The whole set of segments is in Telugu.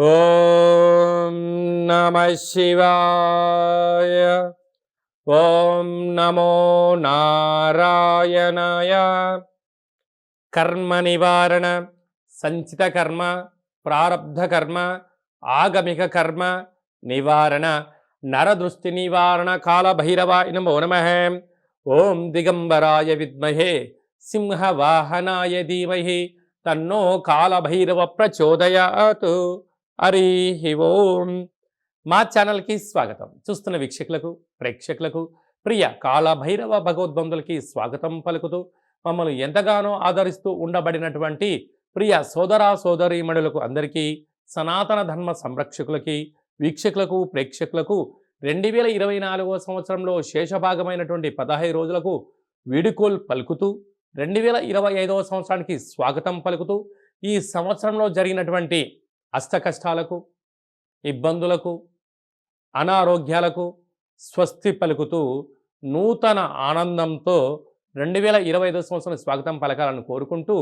ఓం నమ శివాయ. ఓం నమో నారాయణాయ. కర్మ నివారణ సంచిత కర్మ ప్రారబ్ధ కర్మ ఆగమిక కర్మ నివారణ నరదృష్టి నివారణ కాళభైరవాయ నమో నమ. ఓం దిగంబరాయ విద్మహే సింహవాహనాయ ధీమహి తన్నో కాళభైరవ ప్రచోదయాత్. హరి ఓం. మా ఛానల్కి స్వాగతం. చూస్తున్న వీక్షకులకు ప్రేక్షకులకు ప్రియ కాళభైరవ భగవద్బంధులకి స్వాగతం పలుకుతూ మమ్మల్ని ఎంతగానో ఆదరిస్తూ ఉండబడినటువంటి ప్రియ సోదర సోదరీమణులకు అందరికీ సనాతన ధర్మ సంరక్షకులకి వీక్షకులకు ప్రేక్షకులకు రెండు వేల ఇరవై నాలుగవ సంవత్సరంలో శేషభాగమైనటువంటి పదహైదు రోజులకు వీడుకోల్ పలుకుతూ రెండు వేల ఇరవై ఐదవ సంవత్సరానికి స్వాగతం పలుకుతూ ఈ సంవత్సరంలో జరిగినటువంటి అష్టకష్టాలకు ఇబ్బందులకు అనారోగ్యాలకు స్వస్తి పలుకుతూ నూతన ఆనందంతో రెండు వేల ఇరవై ఐదో సంవత్సరం స్వాగతం పలకాలని కోరుకుంటూ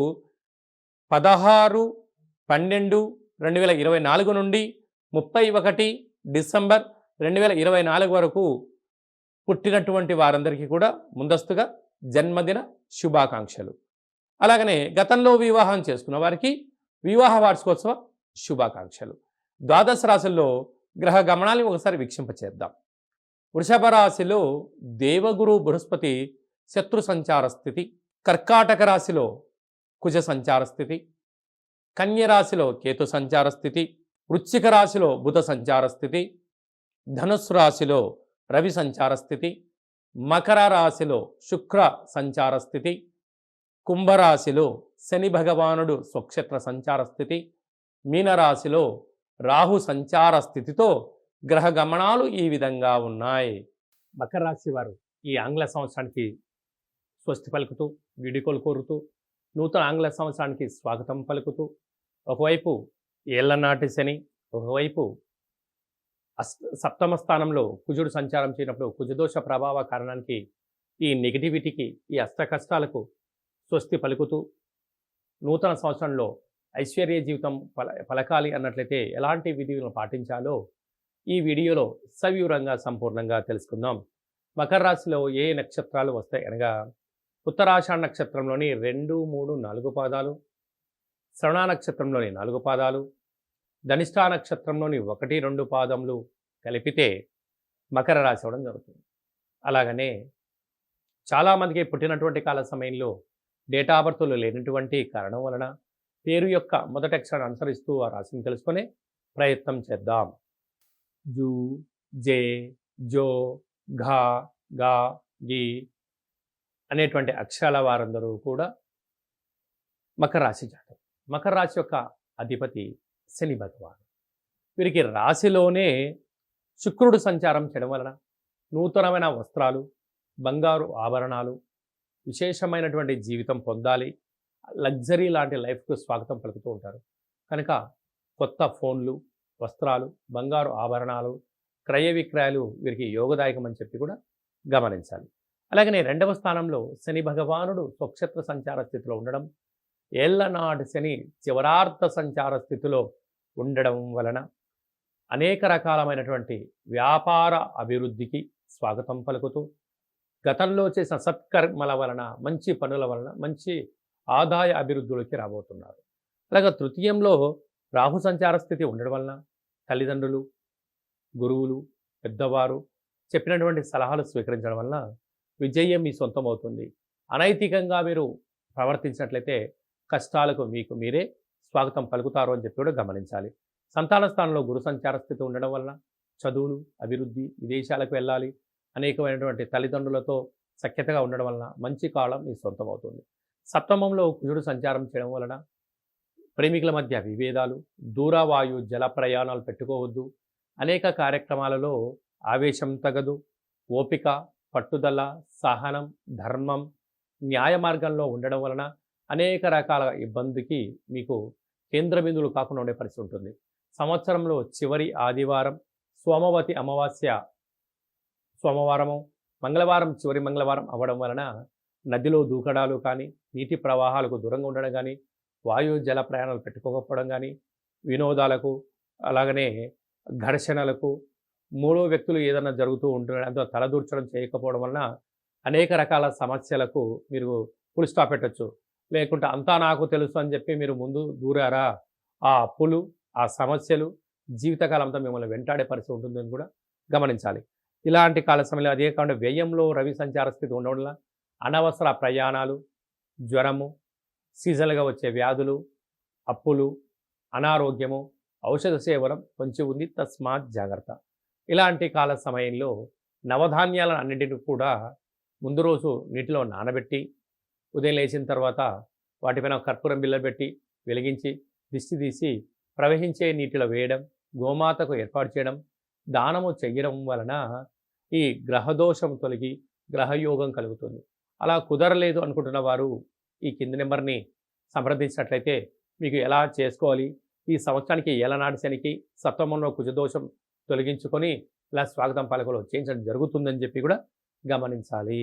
పదహారు పన్నెండు రెండు వేల ఇరవై నాలుగు నుండి ముప్పై ఒకటి డిసెంబర్ రెండు వేల ఇరవై నాలుగు వరకు పుట్టినటువంటి వారందరికీ కూడా ముందస్తుగా జన్మదిన శుభాకాంక్షలు. అలాగనే గతంలో వివాహం చేసుకున్న వారికి వివాహ వార్షికోత్సవ శుభాకాంక్షలు. ద్వాదశ రాశుల్లో గ్రహ గమనాన్ని ఒకసారి వీక్షింపచేద్దాం. వృషభ రాశిలో దేవగురు బృహస్పతి శత్రు సంచార స్థితి కర్కాటక రాశిలో కుజ సంచార స్థితి కన్య రాశిలో కేతు సంచార స్థితి వృశ్చిక రాశిలో బుధ సంచార స్థితి ధనుస్సు రాశిలో రవి సంచార స్థితి మకర రాశిలో శుక్ర సంచార స్థితి కుంభరాశిలో శని భగవానుడు స్వక్షేత్ర సంచార స్థితి మీనరాశిలో రాహు సంచార స్థితితో గ్రహ గమనాలు ఈ విధంగా ఉన్నాయి. మకర రాశి వారు ఈ ఆంగ్ల సంవత్సరానికి స్వస్తి పలుకుతూ వీడుకోలు కోరుతూ నూతన ఆంగ్ల సంవత్సరానికి స్వాగతం పలుకుతూ ఒకవైపు ఏళ్ళనాటి శని ఒకవైపు అస్ సప్తమ స్థానంలో కుజుడు సంచారం చేయనప్పుడు కుజదోష ప్రభావ కారణానికి ఈ నెగిటివిటీకి ఈ అష్ట కష్టాలకు స్వస్తి పలుకుతూ నూతన సంవత్సరంలో ఐశ్వర్య జీవితం పల పలకాలి అన్నట్లయితే ఎలాంటి విధులను పాటించాలో ఈ వీడియోలో సవివరంగా సంపూర్ణంగా తెలుసుకుందాం. మకర రాశిలో ఏ నక్షత్రాలు వస్తాయి? అనగా ఉత్తరాషాఢ నక్షత్రంలోని రెండు మూడు నాలుగు పాదాలు శ్రవణ నక్షత్రంలోని నాలుగు పాదాలు ధనిష్టా నక్షత్రంలోని ఒకటి రెండు పాదములు కలిపితే మకర రాశి అవడం జరుగుతుంది. అలాగనే చాలామందికి పుట్టినటువంటి కాల సమయంలో డేటా బర్త్లు లేనటువంటి కారణం వలన పేరు యొక్క మొదటి అక్షరాన్ని అనుసరిస్తూ ఆ రాశిని తెలుసుకునే ప్రయత్నం చేద్దాం. జూ జే జో ఘా గా గి అనేటువంటి అక్షరాల వారందరూ కూడా మకర రాశి జాతకం. మకర రాశి యొక్క అధిపతి శని భగవాన్. వీరికి రాశిలోనే శుక్రుడు సంచారం చేయడం వలన నూతనమైన వస్త్రాలు బంగారు ఆభరణాలు విశేషమైనటువంటి జీవితం పొందాలి. లగ్జరీ లాంటి లైఫ్కు స్వాగతం పలుకుతూ ఉంటారు. కనుక కొత్త ఫోన్లు వస్త్రాలు బంగారు ఆభరణాలు క్రయ విక్రయాలు వీరికి యోగదాయకం అని చెప్పి కూడా గమనించాలి. అలాగనే రెండవ స్థానంలో శని భగవానుడు స్వక్షేత్ర సంచార స్థితిలో ఉండడం ఏళ్ళనాటి శని చివరార్థ సంచార స్థితిలో ఉండడం వలన అనేక రకాలమైనటువంటి వ్యాపార అభివృద్ధికి స్వాగతం పలుకుతూ గతంలో చేసిన సత్కర్మల వలన మంచి పనుల వలన మంచి ఆదాయ అభివృద్ధిలోకి రాబోతున్నారు. అలాగే తృతీయంలో రాహు సంచార స్థితి ఉండడం వలన తల్లిదండ్రులు గురువులు పెద్దవారు చెప్పినటువంటి సలహాలు స్వీకరించడం వలన విజయం మీ సొంతం అవుతుంది అనైతికంగా మీరు ప్రవర్తించినట్లయితే కష్టాలకు మీకు మీరే స్వాగతం పలుకుతారు అని చెప్పి కూడా గమనించాలి. సంతాన స్థానంలో గురు సంచార స్థితి ఉండడం వలన చదువులు అభివృద్ధి విదేశాలకు వెళ్ళాలి అనేకమైనటువంటి తల్లిదండ్రులతో సఖ్యతగా ఉండడం వలన మంచి కాలం మీ సొంతం అవుతుంది సప్తమంలో కుజుడు సంచారం చేయడం వలన ప్రేమికుల మధ్య విభేదాలు దూరవాయు జల ప్రయాణాలు పెట్టుకోవద్దు. అనేక కార్యక్రమాలలో ఆవేశం తగదు. ఓపిక పట్టుదల సహనం ధర్మం న్యాయ మార్గంలో ఉండడం వలన అనేక రకాల ఇబ్బందికి మీకు కేంద్ర బిందువులు కాకుండా ఉండే పరిస్థితి ఉంటుంది. సంవత్సరంలో చివరి ఆదివారం సోమవతి అమావాస్య సోమవారము మంగళవారం చివరి మంగళవారం అవ్వడం వలన నదిలో దూకడాలు కానీ నీటి ప్రవాహాలకు దూరంగా ఉండడం కానీ వాయు జల ప్రయాణాలు పెట్టుకోకపోవడం కానీ వినోదాలకు అలాగనే ఘర్షణలకు మూడో వ్యక్తులు ఏదైనా జరుగుతూ ఉంటున్నాడు అంత తలదూర్చడం చేయకపోవడం వలన అనేక రకాల సమస్యలకు మీరు ఫుల్ స్టాప్ పెట్టచ్చు. లేకుంటే అంతా నాకు తెలుసు అని చెప్పి మీరు ముందు దూరారా? ఆ అప్పులు ఆ సమస్యలు జీవితకాలం అంతా మిమ్మల్ని వెంటాడే పరిస్థితి ఉంటుందని కూడా గమనించాలి. ఇలాంటి కాల సమయంలో అదే కాకుండా వ్యయంలో రవి సంచార స్థితి ఉండడం వల్ల అనవసర ప్రయాణాలు జ్వరము సీజనల్గా వచ్చే వ్యాధులు అప్పులు అనారోగ్యము ఔషధ సేవనం కొంచెం ఉంది. తస్మాత్ జాగ్రత్త. ఇలాంటి కాల సమయంలో నవధాన్యాలను అన్నింటినీ కూడా ముందు రోజు నీటిలో నానబెట్టి ఉదయం లేచిన తర్వాత వాటిపైన కర్పూరం బిల్ల పెట్టి వెలిగించి దిష్టి తీసి ప్రవహించే నీటిలో వేయడం గోమాతకు ఏర్పాటు చేయడం దానము చెయ్యడం వలన ఈ గ్రహదోషం తొలగి గ్రహయోగం కలుగుతుంది. అలా కుదరలేదు అనుకుంటున్న వారు ఈ కింది నెంబర్ని సంప్రదించినట్లయితే మీకు ఎలా చేసుకోవాలి? ఈ సంవత్సరానికి ఏలనాటి శనికి సప్తమంలో కుజదోషం తొలగించుకొని ఇలా స్వాగతం పాలకలు చేయించడం జరుగుతుందని చెప్పి కూడా గమనించాలి.